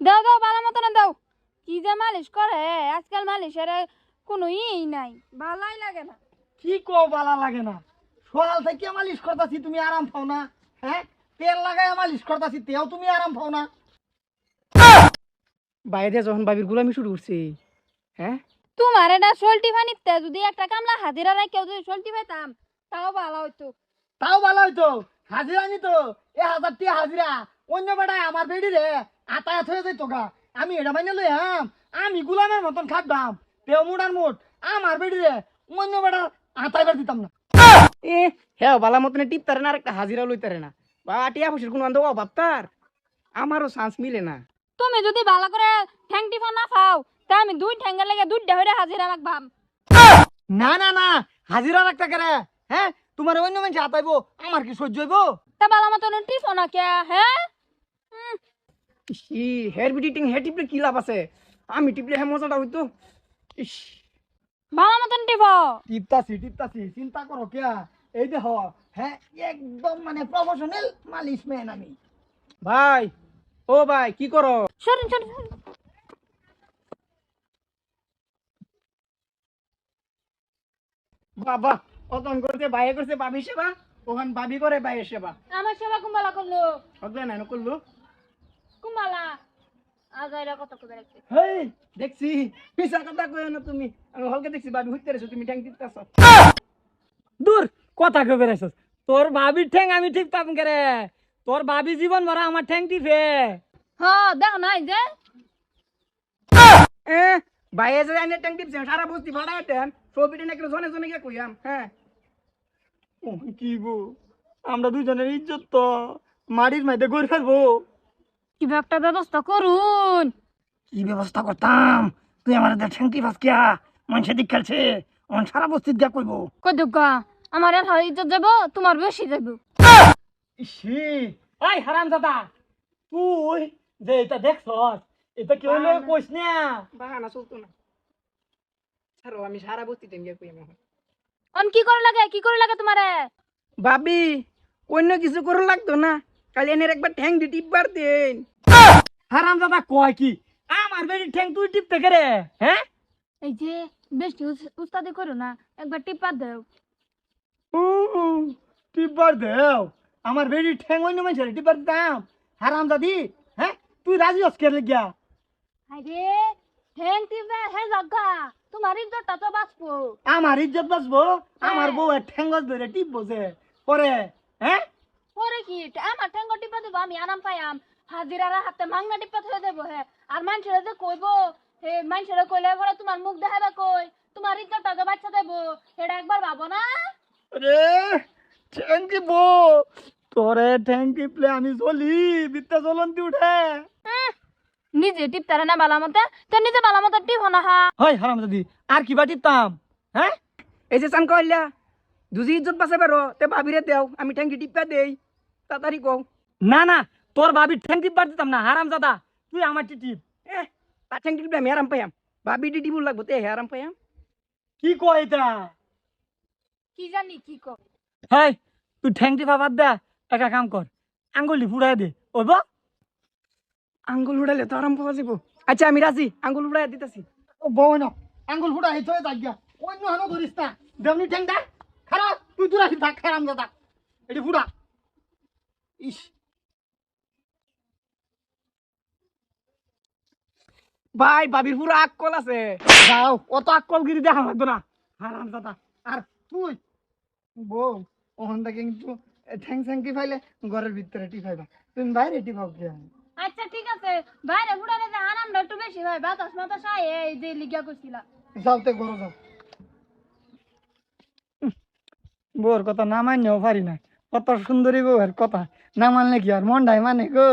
দাও দাও ভালো মতো না দাও। কি যে মালিশ করে আজকাল মালিশের কোনো ই নাই। ভালোই লাগে না। কি কো বালা লাগে না? সকাল থেকে মালিশ করতাছি তুমি আরাম পাও না হ্যাঁ? তেল লাগায় মালিশ করতাছি তেও তুমি আরাম পাও না। বাইরে যখন বাবির গুলামি শুরু করছে হ্যাঁ? তোমার এটা সল্টি ফানিতে যদি একটা কামলা হাজিরা রাখেও যদি সল্টি পাইতাম তাও ভালো হইতো। তাও ভালো হইতো হাজিরা নিত এ হাজার টিয়া হাজিরা অন্য বেড়ায় আমার বেড়ি রে আতায়াত হয়ে যাইতো গা। আমি এটা মাইনে লই আম। আমি গুলামের মতন খাটবাম তেও মুড়ার মুট আমার বেড়ি রে অন্য বেড়া আতাই বেড় দিতাম না। এ হ্যাঁ বালা মতনে টিপতারে না আর একটা হাজিরা লইতারে না। বা টিয়া পয়সার কোনো আন্দো ভাবতার আমারও চান্স মিলে না। তুমি যদি ভালো করে ঠ্যাং টিফা না খাও তা আমি দুই ঠ্যাঙ্গের লেগে দুইটা হইরে হাজিরা রাখবাম। না না না। হাজিরা রাখতে কেরে? হ্যাঁ? তোমার অন্য মানুষ আতাইবো আমার কি সহ্য হইব? তা ভালো মতন টিফো না কে হ্যাঁ? ই হেয়ার বিডিটিং হেয়ার টিপলে কি লাভ আছে? আমি টিপলে হ্যাঁ মজাটা হইতো। ইস। ভালো মতন টিফো টিপতাছি টিপতাছি চিন্তা করো কিয়া? এই দেখ হ্যাঁ একদম মানে প্রফেশনাল মালিশ ম্যান আমি। ভাই ও ভাই কি করো? সরেন সরেন। বাবা অতন করতে বাইরে করছে বাবি সেবা ওখান বাবি করে বাইরে সেবা। আমার সেবা কুম্বালা করল? হবে না করল কুম্বালা আজ এরা কত করে রাখছে? হেই দেখছি। পিসা কথা কই না তুমি। আমি হলকে দেখছি বাবি হইতে রেছো তুমি ট্যাং দিতেছ দূর কথা কবে রেছস তোর ভাবির ঠ্যাং আমি ঠিক পাম করে? তোর ভাবি জীবন ভরা আমার ঠ্যাং টিপে। হ্যাঁ দেখো নাই যে। এ বাইরে যে আইনে ট্যাং টিপছে সারা বস্তি ভাড়া এটেন ছবিটা নাকি জনে জনে গিয়ে কইয়াম হ্যাঁ। কি গো আমরা দুজনের ইজ্জত তো মাটির মাইতে গড়ে ফেলব। কি একটা ব্যবস্থা করুন? কি ব্যবস্থা করতাম? তুই আমার ঠ্যাং টিপাস কিয়া মানুষের দিক খেলছে অন সারা বস্তির দিয়া কইবো। কই দুগা আমার এর ইজ্জত যাব তোমার বেশি যাব। ইসি এই হারাম দাদা তুই যে এটা দেখছস এটা কি হলো কইস না। বাহানা চলতো না। ছাড়ো আমি সারা বস্তি ট্যাং গিয়ে। অন কি করে লাগে? কি করে লাগে তোমারে? ভাবি অন্য কিছু করে লাগতো না? কালি এনের একবার ঠ্যাং দি টিপবার দেন। হারাম দাদা কয় কি? আমার বেরি ঠ্যাং তুই টিপতে কেরে হ্যাঁ? এই যে বেশি উস- উস্তাদি করো না একবার টিপা দাও। টিপবার দেও। আমার বেরি ঠ্যাং অন্য মানুষের টিপবার দাম হারাম দাদি হ্যাঁ? তুই রাজি হস কে গিয়া আরে ঠ্যাং টিপে হে জাগা তোমার ইজ্জতটা তো বাঁচবো। আমার ইজ্জত বাঁচবো? আমার বউ ঠ্যাং ধরে টিপবো যে পরে হ্যাঁ? পরে কি? আমার ঠ্যাঙ্গ টিপা দেবো আমি আরাম পাইয়াম। হাজিরারা হাতে মাংনা টিপা থয়ে দেবো হে। আর মানুষেরা যে কইবো হে মানুষেরা কইলে পরে তোমার মুখ দেখাবে কই? তোমার ইজ্জতটা তো বাচ্চা দেবো। সেটা একবার ভাবো না? রে তোরে আমি চলি বিদ্যা উঠে। নিজে টিপতারে না বালা মতে তো নিজে বালা মতে টিপো না হা। হয় হারাম দাদি আর কিবা টিপতাম হ্যাঁ? এই যে চান কইলা দুজি ইজ্জত বাঁচে পারো তে ভাবিরে দেও আমি ঠ্যাং টিপা দেই। তাড়াতাড়ি কও। না না তোর ভাবি ঠ্যাং টিপবার দিতাম না হারাম দাদা তুই আমার টিপ। এ তার ঠ্যাং টিপলে আমি আরাম পাইয়াম। ভাবি দি লাগবো তে হে আরাম পাইয়াম। কি কয় এটা? কি জানি কি কো হাই তুই ঠ্যাং টিপা বাদ দে একটা কাম কর আঙ্গুলি ফুড়াই দে ওইব আঙ্গুল উড়ালে তো আরাম পাওয়া যাব আচ্ছা আমি রাজি আঙ্গুল উড়াই দিতেছি। ও বউ না আঙ্গুল ফুড়া হেতো হয়ে থাকিয়া অন্য হানো ধরিস না দেমনি ঠ্যাং দা খারাপ তুই দূর আসি থাক হারাম দাদা। এটি ফুড়া ইস। ভাই ভাবির পুরো আকল আছে। যাও অত আকলগিরি দেখা লাগতো না। হারাম দাদা। আর তুই? বউ ওখান থেকে কিন্তু ঠ্যাং ঠ্যাং টিপাইলে ঘরের ভিতরে টিপাইবা তুমি বাইরে টিপাও কি আচ্ছা ঠিক আছে। বাইরে ঘুরালে যে আরামটা একটু বেশি হয়। বাতাস মাতাস আয় এই যে লিগা কইছিলা। যাও তে গরো যাও। বউর কথা না মানলেও পারি না। কত সুন্দরী বউয়ের কথা না মানলে কি আর মনটাই মানে গো?